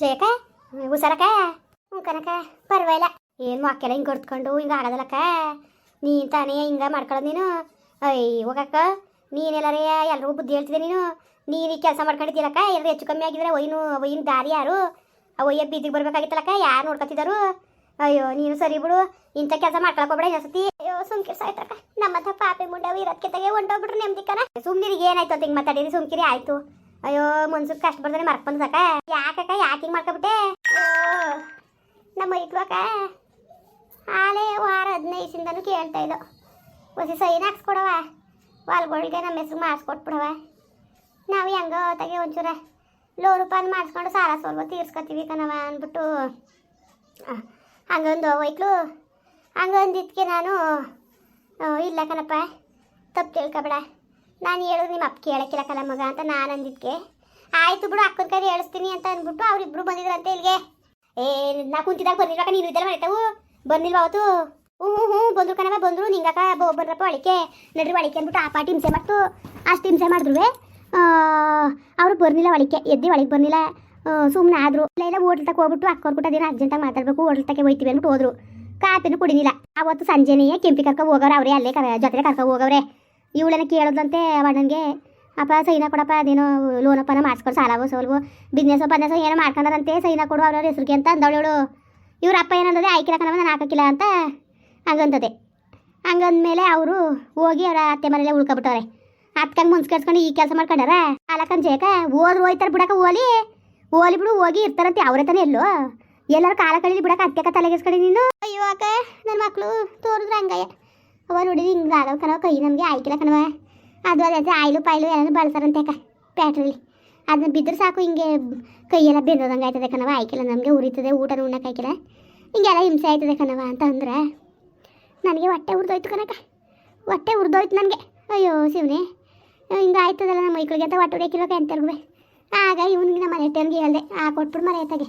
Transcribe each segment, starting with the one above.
ಜಯಕ ಹುಷಾರಕ ಹ್ಞೂ ಪರವಾಗಿಲ್ಲ. ಏನು ಮಕ್ಕೆಲ್ಲ ಹಿಂಗೆ ಹೊಡ್ಕೊಂಡು ಹಿಂಗೆ ಆಗೋದಲ್ಲಕ್ಕ ನೀನು ತಾನೇ ಹಿಂಗೆ ಮಾಡ್ಕೊಳ್ಳೋದು ನೀನು? ಅಯ್ಯ ಹೋಗಕ್ಕ ನೀನೆಲ್ಲರೇ ಎಲ್ಲರೂ ಬುದ್ಧಿ ಹೇಳ್ತಿದ್ದೆ ನೀನು? ನೀನು ಈ ಕೆಲಸ ಮಾಡ್ಕೊಂಡಿದ್ದೀರಕ್ಕ ಎಲ್ಲರೂ ಹೆಚ್ಚು ಕಮ್ಮಿ ಆಗಿದ್ರೆ ಒಯ್ನು ಒಯ್ಯಿನ ದಾರಿ ಯಾರು? ಒಯ್ಯ ಬೀದಿಗೆ ಬರ್ಬೇಕಾಗಿತ್ತಲ್ಲಕ್ಕ? ಯಾರು ನೋಡ್ಕೊತಿದ್ದಾರು? ಅಯ್ಯೋ, ನೀನು ಸರಿ ಬಿಡು. ಇಂಥ ಕೆಲಸ ಮಾಡ್ಕೊಳಕ್ ಅಯ್ಯೋ ಇನ್ನೊಂದ್ಸತಿ. ಅಯ್ಯೋ, ಸುಮ್ಕಿರಿ ಸಾಯ್ತಕ್ಕ ನಮ್ಮಂಥ ಪಾಪೆ ಮುಂಡವು ಇರೋದಕ್ಕಿಂತಾಗೆ ಹೊಂಟೋಗ್ಬಿಟ್ರು ನೆಮ್ಮದಿಕನ ಸುಮ್ನಿರಿಗೆ ಏನಾಯ್ತು ಅಂತ ಹಿಂಗೆ ಮಾತಾಡಿರಿ ಸುಮ್ಕಿರಿ, ಆಯ್ತು. ಅಯ್ಯೋ, ಮನ್ಸೂರ್ ಕಷ್ಟ ಬರ್ದಾನೆ ಮರ್ಕ್ ಸಾಕ ಯಾಕಕ್ಕ ಯಾಕೆ ಹಿಂಗೆ ಮಾಡ್ಕೊಬಿಟ್ಟೆ? ನಮ್ಮ ನಮ್ಮ ಅಕ್ಕ. ಆಲೇ ವಾರ ಹದಿನೈದು ಕೇಳ್ತಾ ಇದ್ದೋ ಹೊಸ ಸೈನ್ ಹಾಕ್ಸ್ಕೊಡವ ವಾಲ್ಗಳಿಗೆ ನಮ್ಮ ಹೆಸ್ರು ಮಾಡಿಸ್ಕೊಟ್ಬಿಡವ ನಾವು ಹೆಂಗೋ ತಗೆ ಒಂಚೂರ ಲೋ ರೂಪಾಯಿ ಮಾಡಿಸ್ಕೊಂಡು ಸಾಲ ಸೋಲ್ವ ತೀರ್ಸ್ಕೊತೀವಿ ಕಣವ ಅಂದ್ಬಿಟ್ಟು. ಹಂಗೊಂದು ಹೋಯ್ತು ಹಂಗೊಂದಿದ್ಕೆ ನಾನು ಇಲ್ಲ ಕಣಪ್ಪ. ತಪ್ಪು ತಿಳ್ಕೊಬೇಡ. ನಾನು ಹೇಳೋದು ನಿಮ್ಮ ಅಪ್ಪ ಕೇಳಕ್ಕಿಲ್ಲ ಕಲ ಮಗ ಅಂತ ನಾನು ಅಂದಿದ್ಕೆ. ಆಯಿತು ಬಿಡು, ಅಕ್ಕನ ಕೈ ಹೇಳಿಸ್ತೀನಿ ಅಂತ ಅಂದ್ಬಿಟ್ಟು ಅವ್ರಿಬ್ರು ಬಂದಿದ್ರಂತೆ ಇಲ್ಲಿಗೆ. ಏ, ನಾ ಕುಂತಿದಾಗ ಬಂದಿರಕ್ಕ ನೀನು ಇದೆಲ್ಲ ಮಾಡ್ತಾವು ಬಂದಿಲ್ವಾ ಅವತ್ತು? ಹ್ಞೂ ಹ್ಞೂ ಬಂದ್ರು ಕಣವ ಬಂದರು. ನಿಂಗಕ್ಕ ಬೋ ಬಂದ್ರಪ್ಪ ಒಳಿಕೆ ನಡ್ರಿ ಒಳಿಕೆ ಅಂದ್ಬಿಟ್ಟು ಆ ಪಾಟಿ ಹಿಂಸೆ ಮಾಡ್ತು. ಅಷ್ಟು ಹಿಂಸೆ ಮಾಡಿದ್ರು ಅವರು ಬರ್ನಿಲ್ಲ ಒಳಿಕೆ ಎದ್ದು ಒಳಗೆ ಬರ್ನಿಲ್ಲ ಸುಮ್ಮನೆ ಆದರು. ಇಲ್ಲ ಇಲ್ಲ, ಹೋಟ್ಲ್ ತಕ್ಕ ಹೋಗ್ಬಿಟ್ಟು ಅಕ್ಕವ್ರ ಕೂಡ ದಿನ ಅರ್ಜೆಂಟಾಗಿ ಮಾತಾಡಬೇಕು, ಹೋಟ್ಲ್ ತಕ್ಕೆ ಹೋಯ್ತೀವಿ ಅಂದ್ಬಿಟ್ಟು ಹೋದ್ರು. ಕಾಪಿನೂ ಕುಡಿಲಿಲ್ಲ. ಅವತ್ತು ಸಂಜೆನೇ ಕೆಂಪಿ ಕರ್ಕೊ ಹೋಗವ್ರೆ ಅವರೇ, ಅಲ್ಲೇ ಕರ ಜೊತೆ ಕರ್ಕೊ ಹೋಗವ್ರೆ. ಇವಳನ್ನ ಕೇಳೋದಂತೆ ಅವಣ್ಣನಿಗೆ ಅಪ್ಪ, ಸೈನ ಕೊಡಪ್ಪ, ಅದೇನೋ ಲೋನಪ್ಪನ ಮಾಡಿಸ್ಕೊಂಡು ಸಾಲ ಸೋಲ್ವು ಬಿಸ್ನೆಸ್ ಪನ್ನೆಸ್ ಏನೋ ಮಾಡ್ಕೊಂಡಾರಂತೆ ಸೈನ ಕೊಡು, ಅವ್ರವ್ರ ಹೆಸ್ರಿಗೆ ಅಂತ ಅಂದವಳು ಇವ್ರ ಅಪ್ಪ ಏನಂದದೆ, ಆಯ್ಕೆ ಕಣವ ನಾನು ಹಾಕಕ್ಕಿಲ್ಲ ಅಂತ ಹಂಗಂತದೆ ಹಂಗಂದ್ಮೇಲೆ ಅವರು ಹೋಗಿ ಅವರ ಅತ್ತೆ ಮನೇಲೆ ಉಳ್ಕೊಬಿಟ್ಟವ್ರೆ. ಅತ್ಕಂಗೆ ಮುನ್ಸ್ಕರ್ಸ್ಕೊಂಡು ಈ ಕೆಲಸ ಮಾಡ್ಕೊಂಡಾರ? ಅಲಕನ್ ಜೇಕ ಹೋದ್ರು ಹೋಯ್ತಾರೆ ಬಿಡಕ ಓಲಿ. ಓಲಿ ಬಿಡು, ಹೋಗಿ ಇರ್ತಾರಂತೆ, ಅವ್ರೆ ತಾನೇ ಎಲ್ಲೋ. ಎಲ್ಲರೂ ಕಾಲ ಕಳೀಲಿ ಬಿಡಕ ಅತ್ತೆಕ ತಲೆಗೆಸ್ಕೊಂಡು ನೀನು. ಅಯ್ಯೋ ಅಕ್ಕ ನನ್ನ ಮಕ್ಕಳು ತೋರಿದ್ರೆ ಹಂಗಯ್ಯ ಅವ ನೋಡಿದ್ರೆ ಹಿಂಗೆ ಆಗಲ್ಲ ಕಣವ ಕೈ ನಮಗೆ ಆಯ್ಕಿಲ್ಲ ಕಣವ ಅದು ಅದೇ ಆಯ್ಲು ಪಾಯ್ಲು ಎಲ್ಲ ಬಳಸಾರಂತೆ ಅಕ್ಕ ಪ್ಯಾಟ್ರಲ್ಲಿ ಅದನ್ನ ಬಿದ್ದರೆ ಸಾಕು ಹಿಂಗೆ ಕೈಯೆಲ್ಲ ಬೆಂದೋದಂಗೆ ಆಯ್ತದೆ ಕಣವ ಆಯ್ಕಿಲ್ಲ ನಮಗೆ, ಉರಿತದೆ, ಊಟ ಉಣ್ಣಕ್ಕೆ ಆಯ್ಕಿಲ್ಲ. ಹಿಂಗೆಲ್ಲ ಹಿಂಸೆ ಆಯ್ತದೆ ಕಣವ ಅಂತ ಅಂದ್ರೆ ನನಗೆ ಹೊಟ್ಟೆ ಉರಿದೋಯ್ತು ಕನಕ ಹೊಟ್ಟೆ ಉರಿದೋಯ್ತು ನನಗೆ. ಅಯ್ಯೋ ಶಿವನೇ ಹಿಂಗೆ ಆಯ್ತದಲ್ಲ ನಮ್ಮ ಮೈಕ್ಳಿಗೆ ಅಂತ ಹೊಟ್ಟೆ ಹೊಡೆಯಕ್ಕಿಲ್ಲ ಎಂತರ್ಗೂ ಆಗ ಇವನಿಗೆ ನಮ್ಮ ಮನೆಯವ್ರಿಗೆ ಹೇಳ್ದೆ, ಆ ಕೊಟ್ಬಿಡು ಮನೆ ಎತ್ತಾಗೆ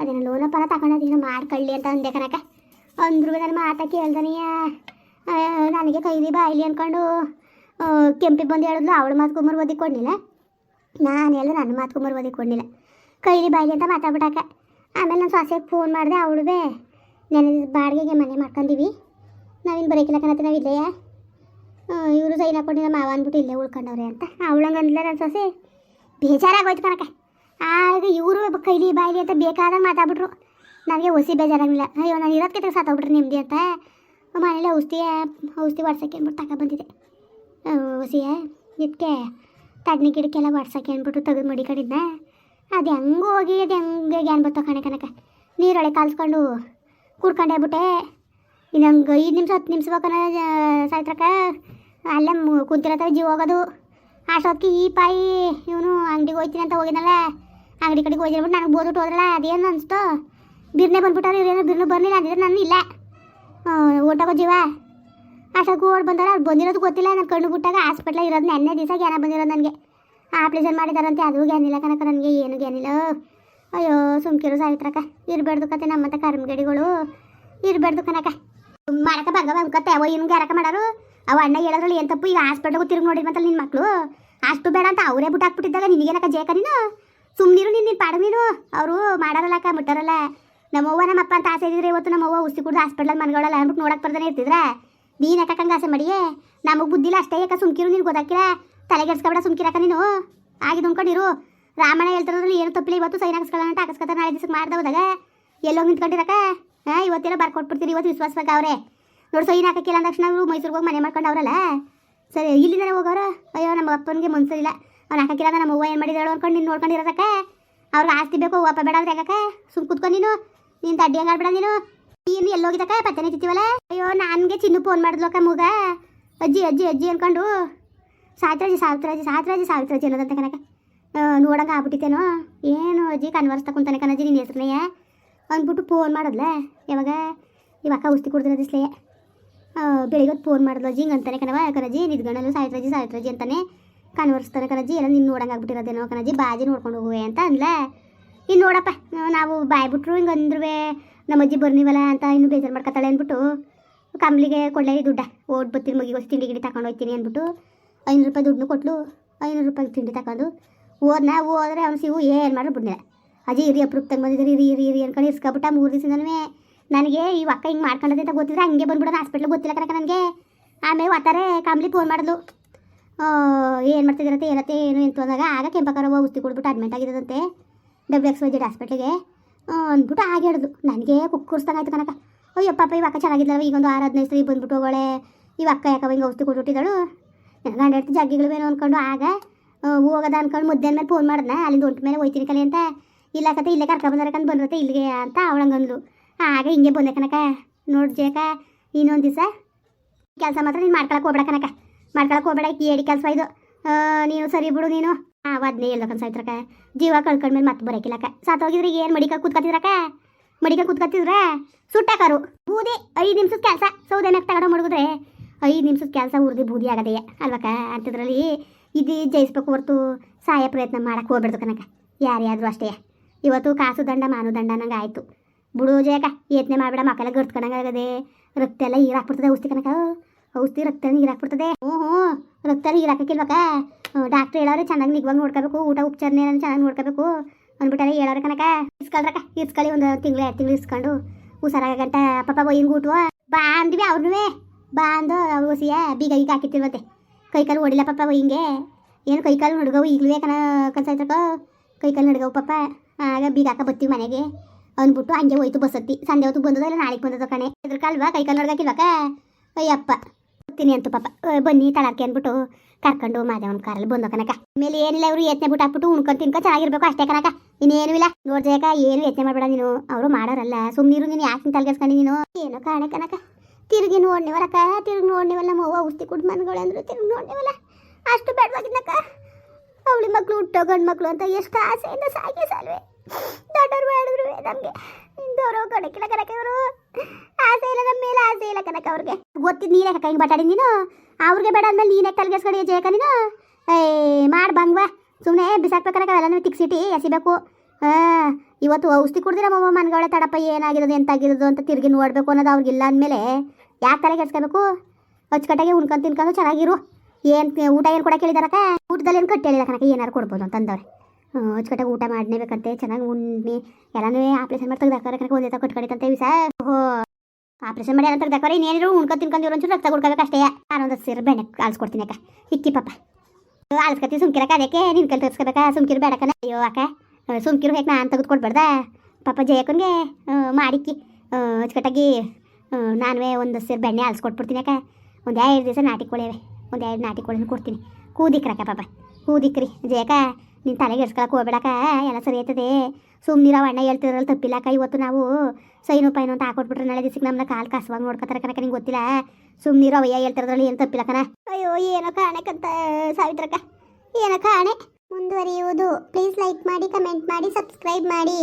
ಅದೇನೋ ಪರ ತಗೊಂಡದೇನೋ ಮಾಡ್ಕೊಳ್ಳಿ ಅಂತ ಅಂದೆ ಕನಕ ಅಂದ್ರು ನನ್ನ ಮಾತ ಕೇಳ್ದನೆಯ. ನನಗೆ ಕೈಲಿ ಬಾಯಿಲಿ ಅಂದ್ಕೊಂಡು ಕೆಂಪಿ ಬಂದು ಹೇಳಿದ್ಲು, ಅವಳು ಮಾತು ಕುಮಾರ್ ಓದಿ ನಾನು ಹೇಳಿದ್ರೆ ನನ್ನ ಮಾತು ಕುಮಾರ್ ಓದಿ ಕೊಡಲಿಲ್ಲ. ಕೈಲಿ ಬಾಯಿಲಿ ಅಂತ ಮಾತಾಡ್ಬಿಟ್ಟಾಕ. ಆಮೇಲೆ ನಾನು ಸೊಸೆಗೆ ಫೋನ್ ಮಾಡಿದೆ ಅವಳುವೆ ನೆನೆ ಬಾಡಿಗೆಗೆ ಮನೆ ಮಾಡ್ಕೊಂಡಿವಿ ನಾವಿನ್ನು ಬರೋಕಿಲ್ಲ ಕಣತ್ತೆ ನಾವು ಇಲ್ಲೇ ಇವರು ಸೈನ್ ಹಾಕೊಂಡಿಲ್ಲ ಮಾವ ಅಂದ್ಬಿಟ್ಟು ಇಲ್ಲೇ ಉಳ್ಕೊಂಡವ್ರೆ ಅಂತ. ಅವಳಂಗೆ ಅಂದ್ಲ ನನ್ನ ಸೊಸೆ. ಬೇಜಾರಾಗೋಯ್ತು ಕಣಕ ಆಗ ಇವರು ಕೈಲಿ ಬಾಯಿಲಿ ಅಂತ ಬೇಕಾದಾಗ ಮಾತಾಡ್ಬಿಟ್ರು. ನನಗೆ ಹೊಸಿ ಬೇಜಾರಾಗಲಿಲ್ಲ. ಅಯ್ಯೋ, ನಾನು ಇರೋದಕ್ಕೆ ಸಾತೋಗ್ಬಿಟ್ರಿ ನಿಮ್ಮದಿ ಅಂತ. ಮನೇಲಿ ಔಷಧಿ ಔಷಧಿ ವಾಡ್ಸಕ್ಕೆ ಅಂದ್ಬಿಟ್ಟು ತಗೊ ಬಂದಿದೆ ಔಷಧಿಯ ಇದಕ್ಕೆ ತಣ್ಣಿ ಗಿಡಕ್ಕೆಲ್ಲ ವಾಡ್ಸಕ್ಕೆ ಅಂದ್ಬಿಟ್ಟು ತೆಗೆದು ಮಡಿಕೊಂಡಿದ್ನ. ಅದು ಹೆಂಗೆ ಹೋಗಿ, ಅದು ಹೆಂಗೆ ಗ್ಯಾನ್ ಬರ್ತೋ ಕಣೆ ಕನಕ ನೀರೊಳೆ ಕಾಲ್ಸ್ಕೊಂಡು ಕುಡ್ಕೊಂಡೇ ಬಿಟ್ಟೆ. ಇನ್ನೊಂದು ಐದು ನಿಮಿಷ, ಹತ್ತು ನಿಮಿಷ ಬೇಕನ ಸಾಯ್ತ್ರಕ್ಕ ಅಲ್ಲೇ ಕುಂತಿರತ್ತ ಜೀವ ಹೋಗೋದು. ಅಷ್ಟೊತ್ತಿಗೆ ಈ ಪಾಯಿ, ಇವನು ಅಂಗಡಿಗೆ ಹೋಯ್ತೀನಿ ಅಂತ ಹೋಗಿದ್ನಲ್ಲ. ಅಂಗಡಿ ಕಡೆಗೆ ಹೋಗಿರ್ಬಿಟ್ಟು ನನಗೆ ಬೋದ್ಬಿಟ್ಟು ಹೋದ್ರಲ್ಲ, ಅದೇನು ಅನಿಸ್ತು? ಬಿರ್ನೆ ಬಂದ್ಬಿಟ್ಟಾರೆ ಇವ್ರೇನು ಬಿರ್ನೆ ಬರಲಿಲ್ಲ ಅಂದಿದ್ರೆ ನಾನು ಇಲ್ಲ. ಓಟೋಗೋ ಜೀವ ಅಷ್ಟೊತ್ತಿಗೆ ಓಡ್ ಬಂದಾರ ಅವ್ರು ಬಂದಿರೋದು ಗೊತ್ತಿಲ್ಲ ನನ್ನ ಕಣ್ಣು ಬಿಟ್ಟಾಗ ಹಾಸ್ಪಿಟ್ಲಾಗ ಇರೋದು ನೆನ್ನೆ ದಿವಸ ಜ್ಞಾನ ಬಂದಿರೋದು ನನಗೆ. ಆಪ್ರೇಷನ್ ಮಾಡಿದಾರಂತೆ, ಅದು ಜ್ಞಾನಿಲ್ಲ ಕನಕ ನನಗೆ ಏನು ಜ್ಞಾನಿಲ್ಲ ಅಯ್ಯೋ, ಸುಮ್ಕಿರು ಸಾವಿತ್ರಕ್ಕ ಇರಬಾರ್ದು ಕತೆ ನಮ್ಮಂತ ಕರ್ಮಗಡಿಗಳು. ಇರಬಾರ್ದು ಕನಕ ಮಾಡಕ ಬಂಗ ಬಂದ್ಕತ್ತೆ ಅವ ಇನ್ನು ಗ್ಯಾರಕ ಮಾಡಾರು? ಅವ ಅಣ್ಣ ಹೇಳೋದ್ರಲ್ಲಿ ಏನು ತಪ್ಪು? ಈಗ ಹಾಸ್ಪಿಟ್ಲಿಗೆ ತಿರುಗಿ ನೋಡಿರಿ ಮತ್ತೆ ನಿನ್ನ ಮಕ್ಕಳು ಅಷ್ಟು ಬೇಡ ಅಂತ ಅವರೇ ಬಿಟ್ಟು ಹಾಕ್ಬಿಟ್ಟಿದ್ದಾಗ ನಿನಗೇನಕ್ಕ ಜೇಕ ನೀನು? ಸುಮ್ಮನಿರು ನೀನು ನಿನ್ನ ಪಾಡ ನೀನು? ಅವರು ಮಾಡಾರಲ್ಲಕ್ಕ, ಮುಟ್ಟಾರಲ್ಲ. ನಮ್ಮವ್ವ ನಮ್ಮಪ್ಪ ಅಂತ ಆಸೆ ಇದ್ರೆ ಇವತ್ತು ನಮ್ಮವ್ವ ಉಸಿ ಕುಡ್ದು ಹಾಸ್ಪಿಟ್ಲಲ್ಲಿ ಮನೆಗಳಲ್ಲ ಅಂದ್ಬಿಟ್ಟು ನೋಡಕ್ ಬರ್ದೇ ಇರ್ತಿದ್ರೆ? ನೀನು ಯಾಕಂಗೆ ಆಸೆ ಮಾಡಿಯೇ? ನಮಗೆ ಬುದ್ಧಿಲ್ಲ ಅಷ್ಟೇ, ಯಾಕೆ ಸುಮ್ಕಿರು ನೀನು ಗೊತ್ತಾಕಿಲ್ಲ ತಲೆಗೆಡ್ಸ್ಕೊಬೇಡ ಸುಮ್ಕಿರಾಕ ನೀನು? ಆಗಿದ್ದು ಅನ್ಕೊಂಡಿರು ರಾಮಣ್ಣ ಹೇಳ್ತಾರಲ್ಲಿ ಏನು ತಪ್ಪಿಲ್ಲ, ಇವತ್ತು ಸೈನ್ ಹಾಕ್ಸ್ಕೊಳ್ಳೋಣ ಅಂತ ಹಾಕಿಸ್ಕೊತಾರೆ, ನಾಳೆ ದಿವಸಕ್ಕೆ ಮಾಡ್ದೆ ಹೋದಾಗ. ಎಲ್ಲೋಗಿ ನಿಂತ್ಕೊಂಡಿರಕ್ಕ ಹಾಂ ಇವತ್ತೆಲ್ಲ ಬರ್ಕೊಟ್ಬಿಡ್ತೀರಿ, ಇವತ್ತು ವಿಶ್ವಾಸವಾಗಿ ಅವ್ರೆ. ನೋಡಿ ಸೈನ್ ಹಾಕಕ್ಕಿಲ್ಲ ಅಂದ ತಕ್ಷಣ ಅವರು ಮೈಸೂರಿಗೆ ಹೋಗಿ ಮನೆ ಮಾಡ್ಕೊಂಡು ಅವ್ರಲ್ಲ. ಸರಿ ಇಲ್ಲಿಂದ ಹೋಗೋರು? ಅಯ್ಯೋ, ನಮ್ಮ ಅಪ್ಪನಿಗೆ ಮನ್ಸಿಲ್ಲ ಅವ್ನು ಹಾಕಕ್ಕಿಲ್ಲ ನಮ್ಮ ಅವ್ವ ಏನು ಮಾಡಿದ್ರು ಅನ್ಕೊಂಡು ನೀನು ನೋಡ್ಕೊಂಡಿರೋದಕ್ಕೆ? ಅವ್ರಿಗೆ ಆಸ್ತಿ ಬೇಕು ಅಪ್ಪ ಬೇಡ ಅಂದ್ರೆ ಯಾಕಕ್ಕೆ? ಸುಮ್ ಕುತ್ಕೊಂಡು ನೀನು. ನೀನು ತಡ್ಡಿ ಹಂಗಾಡ್ಬೇಡ ನೀನು. ನೀನು ಎಲ್ಲೋಗಿದ್ದಕ್ಕ, ಪತ್ತನೆ ತಿಂತೀವಲ್ಲ? ಅಯ್ಯೋ, ನನಗೆ ಚಿನ್ನು ಫೋನ್ ಮಾಡಿದ್ಲಕ್ಕ ಮೂಗ. ಅಜ್ಜಿ ಅಜ್ಜಿ ಅಜ್ಜಿ ಅನ್ಕೊಂಡು. ಸಾವಿತ್ರಾಜಿ ಸಾವಿತ್ರಾಜಿ ಸಾವಿತ್ರಾಜಿ ಸಾವಿತ್ರಾಜಿ ಅನ್ನೋದಂತ ಕನಕ ನೋಡಂಗ ಆಗ್ಬಿಟ್ಟಿತ್ತೇನೋ. ಏನು ಅಜ್ಜಿ, ಕನ್ವರ್ಸ್ ಕುಂತಾನೆ ಕಣಜ್ಜಿ ನಿನ್ನ ಹೆಸ್ರನೆಯ ಅಂದ್ಬಿಟ್ಟು ಫೋನ್ ಮಾಡಿದ್ಲ. ಯಾವಾಗ? ಇವಾಗ ಔಷಧಿ ಕುಡ್ದಿರೋ ದಿಸ್ಲೆಯ ಬೆಳಿಗ್ಗೆ ಫೋನ್ ಮಾಡಿದ್ಲು ಅಜ್ಜಿ, ಹಿಂಗೆ ಅಂತಾನೆ ಕಣವ ಕಣಜ್ಜಿ. ನಿದ್ಗಣಲು ಸಾವಿತ್ರಾಜಿ ಸಾವಿತ್ರಾಜಿ ಅಂತಾನೆ ಕನ್ವರ್ಸ್ತಾನೆ ಕಣಜ್ಜಿ. ಎಲ್ಲ ನಿನ್ನ ನೋಡಂಗ ಆಗ್ಬಿಟ್ಟಿರೋದೇನೋ ಕಣಜ್ಜಿ. ಬಾಜಿ ನೋಡ್ಕೊಂಡು ಹೋಗುವೆ ಅಂತ ಅಂದ್ಲ. ಇನ್ನು ನೋಡಪ್ಪ ನಾವು ಬಾಯ್ ಬಿಟ್ರು ಹಿಂಗೆ ಅಂದ್ರೂ ನಮ್ಮ ಅಜ್ಜಿ ಬರ್ನಿವಲ್ಲ ಅಂತ ಇನ್ನು ಬೇಜಾರು ಮಾಡ್ಕೊತಾಳೆ ಅಂದ್ಬಿಟ್ಟು ಕಂಬ್ಲಿಗೆ ಕೊಡಲೇ ದುಡ್ಡ, ಓಡ್ ಬರ್ತೀನಿ ಮಗಿಗೋಸಿ ತಿಂಡಿ ಗಿಡಿ ತಗೊಂಡು ಹೋಗ್ತೀನಿ ಅಂದ್ಬಿಟ್ಟು, ಐನೂರು ರೂಪಾಯಿ ದುಡ್ಡು ಕೊಟ್ಲು, ಐನೂರು ರೂಪಾಯಿ ತಿಂಡಿ ತಗೊಂಡು ಹೋದ್ನ, ಹೋದ್ರೆ ಅವ್ನು ಸಿವು ಏನು ಮಾಡ್ರು ಬಿಡ್ನಿಲ್ಲ. ಅಜ್ಜಿ, ಇರಿ ಅಪ್ರೂಪ್ತಾಗ ಬಂದಿದ್ರಿ ಇರಿ ಇರಿ ಇರಿ ಅನ್ಕೊಂಡು ಇಸ್ಕೊಬಿಟ್ಟ ಮೂರು ದಿವಸದಿಂದನೂ ನನಗೆ ಈ ಅಕ್ಕ ಹಿಂಗೆ ಮಾಡ್ಕೊಂಡದೆ ಅಂತ ಗೊತ್ತಿದ್ರೆ ಹಂಗೆ ಬಂದ್ಬಿಡೋದು ಹಾಸ್ಪಿಟ್ಲಿಗೆ ಗೊತ್ತಿಲ್ಲ ಕಣಕ ನನಗೆ. ಆಮೇಲೆ ಒತ್ತಾರೆ ಕಾಮ್ಲಿ ಫೋನ್ ಮಾಡಿದ್ಲು. ಏನು ಮಾಡ್ತಿದ್ದೀರತ್ತೆ, ಏನತ್ತೆ, ಏನು ಅಂತ ಅಂದಾಗ ಆಗ ಕೆಂಪಕಾರ ಔಷಧಿ ಕೊಡ್ಬಿಟ್ಟು ಅಡ್ಮಿಟ್ ಆಗಿರೋದಂತೆ ಡಬ್ಲ್ಯೂ ಎಕ್ಸ್ ವೈ ಜೆಡ್ ಹಾಸ್ಪಿಟ್ಲಿಗೆ ಅಂದ್ಬಿಟ್ಟು ಹಾಗೆ ಹಿಡಿದು ನನಗೆ ಕುಕ್ಕುರ್ಸ್ದಂಗೆ ಆಯ್ತು ಕನಕ ಅಯ್ಯೋ ಪಾಪ ಇವಾಗ ಚೆನ್ನಾಗಿದ್ದಾವೆ ಈಗೊಂದು ಆರು ಹದಿನೈದು ಸರಿ ಬಂದ್ಬಿಟ್ಟು ಹೋಗೋಳೆ. ಇವ ಅಕ್ಕ ಯಾಕವ ಹಿಂಗೆ ಔಷಧಿ ಕೊಟ್ಬಿಟ್ಟಿದ್ದಾಳು ಗಂಡ ಜಗ್ಗಿಗಳು ಜಗ್ಗಿಗಳವೇನೋ ಅಂದ್ಕೊಂಡು ಆಗ ಹೋಗೋದ ಅನ್ಕೊಂಡು ಮುದ್ದೆ ಮೇಲೆ ಫೋನ್ ಮಾಡಿದ್ನ. ಅಲ್ಲಿಂದ ಒಂಟು ಮೇಲೆ ಹೋಯ್ತೀನಿ ಕಲೆ ಅಂತ. ಇಲ್ಲ ಕತೆ, ಇಲ್ಲೇ ಕರ್ಕೊಂಬಂದಾರಕಂತ ಬಂದಿರುತ್ತೆ, ಇಲ್ಲಿಗೆ ಅಂತ ಅವಳಂಗಂದ್ಲು ಆಗ ಹಿಂಗೆ ಬಂದೆ ಕನಕ ನೋಡಿ ಜೇಕ ಇನ್ನೊಂದು ದಿವಸ ಕೆಲಸ ಮಾತ್ರ ನೀನು ಮಾಡ್ಕೊಳಕ್ಕೆ ಹೋಗ್ಬೇಡ ಕನಕ ಮಾಡ್ಕೊಳಕ್ಕೆ ಹೋಗ್ಬೇಡ ಏಡಿ ಕೆಲಸ ಇದು. ನೀನು ಸರಿ ಬಿಡು ನೀನು. ಅದನ್ನೇ ಎಲ್ಲ ಸಾಯ್ತ್ರಕ ಜೀವ ಕಳ್ಕೊಂಡ್ಮೇಲೆ ಮತ್ತೆ ಸಾತ್ ಹೋಗಿದ್ರಿ ಏನು ಮಡಿಕ ಕೂತ್ಕತ್ತಿದ್ರಕ ಮಡಿಕ ಕೂತ್ಕತ್ತಿದ್ರೆ? ಸುಟ್ಟಾಕರು. ಬೂದಿ, ಐದು ನಿಮಿಷದ ಕೆಲಸ. ಸೌದೆ ಮ್ಯಾಗ ತಗೊಂಡು ಮಡಗಿದ್ರೆ ಐದು ನಿಮಿಷದ ಕೆಲಸ ಉರ್ದಿ ಬೂದಿ ಆಗದೆಯೇ ಅಲ್ವಕ ಅಂಥದ್ರಲ್ಲಿ ಇದು ಜಯಿಸ್ಬೇಕು ಹೊರ್ತು ಸಹಾಯ ಪ್ರಯತ್ನ ಮಾಡಕ್ಕೆ ಹೋಗ್ಬಿಡ್ದು ಕನಕ ಯಾರ್ಯಾದ್ರು ಅಷ್ಟೇ. ಇವತ್ತು ಕಾಸು ದಂಡ, ಮಾನು ದಂಡ ನಂಗೆ ಆಯಿತು. ಬಿಡು ಜಯಕ ಯತ್ನೆ ಮಾಡಬೇಡ ಮಕ್ಕಳ ಗರ್ತ್ಕೊಂಡಂಗಾಗದೆ ರಕ್ತ ಎಲ್ಲ ಈರಾಕ್ಬಿಡ್ತದೆ ಔಷಧಿ ಕನಕ ಔಷಧಿ ರಕ್ತ ಈರಾಕ್ಬಿಡ್ತದೆ ಹ್ಞೂ ಹ್ಞೂ ರಕ್ತ ಹೀರಾಕಿಲ್ವಕ್ಕ ಡಾಕ್ಟ್ರ್ ಹೇಳೋರು ಚೆನ್ನಾಗಿ ನಿಗ್ವಾಗಿ ನೋಡ್ಕೋಬೇಕು, ಊಟ ಉಪಚಾರನೇ ಚೆನ್ನಾಗಿ ನೋಡ್ಕೋಬೇಕು ಅಂದ್ಬಿಟ್ಟಾರೆ ಹೇಳೋರು ಕನಕ ಇಸ್ಕೊಳ್ರಕ್ಕ ಇಸ್ಕೊಳ್ಳಿ ಒಂದು ತಿಂಗಳು, ಎರಡು ತಿಂಗಳು ಇಸ್ಕೊಂಡು ಹುಷಾರಾಗ ಗಂಟ ಪಾಪ ಬೈನ್ ಊಟವ. ಬಾ ಅಂದ್ವಿ ಅವ್ರನ್ನೂ ಬಾ ಅಂದು ಹೊಸಿಯ ಬೀಗ ಈಗ ಹಾಕಿತ್ತಿಲ್ವಂತೆ ಕೈ ಕಾಲು ಹೊಡಿಲ್ಲ ಪಾಪ ಹಿಂಗೆ. ಏನು ಕೈ ಕಾಲು ನಡ್ಗವು ಈಗಲೂ ಕನ ಕನ್ಸಾಯ್ತಕ್ಕ ಕೈ ಕಾಲು ನಡ್ಗವು ಪಾಪ ಆಗ ಬೀಗ ಹಾಕ ಬತ್ತೀವಿ ಮನೆಗೆ ಅಂದ್ಬಿಟ್ಟು ಹಂಗೆ ಹೋಯ್ತು ಬಸತ್ತಿ. ಸಂಜೆ ಹೊತ್ತು ಬಂದದ ಇಲ್ಲ ನಾಳೆಗೆ ಬಂದದ ಕಣೆ. ಇದ್ರ ಕಾಲ್ವಾ ಕೈ ಕಾಲು ನಡ್ಗಾಕಿಲ್ವಕ್ಕ ಅಯ್ಯಪ್ಪ. ಬರ್ತೀನಿ ಅಂತ ಪಾಪ. ಬನ್ನಿ ತಳಕ್ಕೆ ಅಂದ್ಬಿಟ್ಟು ಕರ್ಕೊಂಡು ಮಾದೇವನ ಕಾರಲ್ಲಿ ಬಂದ ಕನಕ ಮೇಲೆ ಏನಿಲ್ಲ ಇವರು ಯತ್ನೆ ಬಿಟ್ಟು ಹಾಕ್ಬಿಟ್ಟು ಉಣ್ಕೊಂಡು ತಿನ್ಕೊ, ಚೆನ್ನಾಗಿರ್ಬೇಕು ಅಷ್ಟೇ ಕನಕ ಇನ್ನೇನು ಇಲ್ಲ. ನೋಡ್ಜಾಕ ಏನು ಯತ್ನೆ ಮಾಡಬೇಡ ನೀನು. ಅವರು ಮಾಡೋರಲ್ಲ. ಸುಮ್ಮನಿರು ನೀನು, ಯಾಕೆ ತಲೆಗೆಸ್ಕೊಂಡು ನೀನು? ಏನೋ ಕಾಣೆ ಕನಕ ತಿರುಗಿ ನೋಡ್ನಿವಲ್ಲಕ್ಕ ತಿರುಗಿ ನೋಡ್ನಿವಲ್ಲ ಮವ್ವ ಔಷಧಿ ಕುಡ್ ಮನ್ಗಳು ತಿರುಗಿ ನೋಡ್ನಿವಲ್ಲ. ಅಷ್ಟು ಬೇಡವಾಗಿದ್ನಕ್ಕ. ಅವಳಿ ಮಕ್ಳು ಹುಟ್ಟೋ ಗಂಡು ಮಕ್ಳು ಅಂತ ಎಷ್ಟು ಆಸೆಯಿಂದ ಸಾಕಿ ಸಾಲ್ವೆ. ದೊಡ್ಡವ್ರು ಮಾಡಿದ್ರು ನಮಗೆ. ಕಡೆ ಕಿಡ ಕನಕ ಇವರು. ಆಸೆ ಇಲ್ಲ ನಮ್ಮ ಮೇಲೆ ಆಸೆ ಇಲ್ಲ ಕನಕ ಅವ್ರಿಗೆ. ಗೊತ್ತಿದ್ ನೀನೇ ಕಕ್ಕ ಹಿಂಗೆ ಬಟಾಡಿ ನೀನು? ಅವ್ರಿಗೆ ಬೇಡ ಅಂದ್ಮೇಲೆ ನೀನೇ ತಲೆಗೆಸ್ಕೊಂಡು ಜಯಕ ನೀನು? ಏ ಮಾಡಿ ಬಂಗ್ವಾ. ಸುಮ್ಮನೆ ಬಿಸಾಕ್ಬೇಕನಕ ಅವೆಲ್ಲ ತಿಕ್ಸಿಟಿ ಎಸಿಬೇಕು. ಹಾಂ ಇವತ್ತು ಔಷಧಿ ಕುಡ್ದಿರ ಮಮ್ಮ ಮನ್ಗಳೆ ತಡಪ್ಪ, ಏನಾಗಿರೋದು, ಎಂತಾಗಿರೋದು ಅಂತ ತಿರುಗಿ ನೋಡಬೇಕು ಅನ್ನೋದು ಅವ್ರಿಗಿಲ್ಲ ಅಂದಮೇಲೆ ಯಾಕೆ ತಲೆ ಕೆಸ್ಕೋಬೇಕು ಅಚ್ಚುಕಟ್ಟಾಗಿ ಉಣ್ಕೊಂಡು ತಿನ್ಕೊಂಡು ಚೆನ್ನಾಗಿರು. ಏನು, ಊಟ ಏನು ಕೊಡಕ್ಕೆ ಹೇಳಿದಾರಕ್ಕ ಊಟದಲ್ಲಿ ಏನು ಕಟ್ಟಿ ಹೇಳಿದ ಕನಕ ಏನಾರು ಕೊಡ್ಬೋದು ಅಂತಂದವ್ರೆ ಅಚ್ಚುಕಟ್ಟಾಗಿ ಊಟ ಮಾಡಲೇಬೇಕಂತೆ ಚೆನ್ನಾಗಿ ಉಣ್ಣಿ. ಎಲ್ಲನೂ ಆಪ್ರೇಷನ್ ಮಾಡಿ ತೆಗ್ದಾಕರೆ ಕನಕ ಒಂದೇ ಕೊಟ್ಕೊಂಡಿತ್ತಂತೆ ವಿಸ ಓಹೋ. ಆಪ್ರೇಷನ್ ಮಾಡಿ ಅಂತ ತೆಗ್ದಾಕರೆ ಇನ್ನೇನಿರು ಉಣ್ಕೊ ತಿನ್ಕೊಂಡು ಇರೋ ಒಂಚೂರು ರಕ್ತ ಕೊಡ್ಕೋಬೇಕು ಅಷ್ಟೇ. ನಾನೊಂದು ಸಿರ್ ಬೆಣ್ಣೆ ಆಳ್ಸ್ಕೊಡ್ತೀನಿ ಅಕ್ಕ. ಇಕ್ಕಿ ಪಾಪ. ಆಳ್ಸ್ಕತಿ ಸುಮ್ಕಿರಕ್ಕ ಅದಕ್ಕೆ ನಿನ್ ಕಲ್ ತರ್ಸ್ಕೋಬೇಕಾ ಸುಮ್ಕಿರು ಬೇಡಕನ ಅಯ್ಯೋ, ಅಕ್ಕ. ಸುಮ್ಕಿರು ಹೇಗೆ ನಾನು ತೆಗೆದು ಕೊಡ್ಬಾರ್ದ ಪಾಪ ಜಯಕ್ಕನ್ಗೆ ಮಾಡಿಕ್ಕಿ. ಅಚ್ಚುಕಟ್ಟಾಗಿ ನಾನುವೇ ಒಂದು ಸೇರು ಬೆಣ್ಣೆ ಆಳ್ಸ್ಕೊಟ್ಬಿಡ್ತೀನಿ ಅಕ್ಕ. ಒಂದು ಎರಡು ದಿವಸ ನಾಟಿ ಕೋಳಿವೆ ಒಂದು ಎರಡು ನಾಟಿ ಕೋಳಿನ ಕೊಡ್ತೀನಿ. ಕೂದಿಕ್ರಕ್ಕ ಪಾಪ. ಕೂದಿಕ್ರಿ. ಜಯಕ್ಕ ನಿನ್ನ ತಲೆಗೆ ಎಡ್ಸ್ಕೊಳಕ್ಕೆ ಹೋಗ್ಬೇಡಕ್ಕ, ಎಲ್ಲ ಸರಿ ಆಯ್ತದೆ. ಸುಮ್ಮನಿರೋ ಅಣ್ಣ ಹೇಳ್ತಿದ್ರಲ್ಲ ತಪ್ಪಿಲ್ಲಕ್ಕ ಇವತ್ತು ನಾವು ಸೈನು ಪೈನು ಅಂತ ಹಾಕೊಟ್ಬಿಟ್ರೆ ನಾಳೆ ದಿವಸಕ್ಕೆ ನಮ್ಮನ್ನ ಕಾಲು ಕಸವಾಗಿ ನೋಡ್ಕೊತಾರೆ ಕನಕ ನಿಂಗೆ ಗೊತ್ತಿಲ್ಲ? ಸುಮ್ಮನಿರೋ ಅಯ್ಯ ಹೇಳ್ತಿರೋದ್ರಲ್ಲಿ ಏನು ತಪ್ಪಿಲ್ಲ ಕಣ? ಅಯ್ಯೋ, ಏನೋ ಕಾಣಕ್ಕಂತ ಸಾವಿತ್ರಕ್ಕ, ಏನೋ ಕಾಣೆ. ಮುಂದುವರಿಯುವುದು. ಪ್ಲೀಸ್ ಲೈಕ್ ಮಾಡಿ ಕಮೆಂಟ್ ಮಾಡಿ ಸಬ್ಸ್ಕ್ರೈಬ್ ಮಾಡಿ.